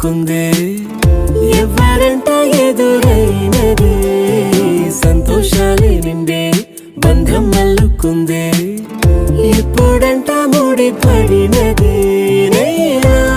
దొరుకుంది ఎవరంట ఎదురైనది? సంతోషాలే నిండి బంధం మల్లుకుంది ఎప్పుడంట ముడిపడినది? నేనా?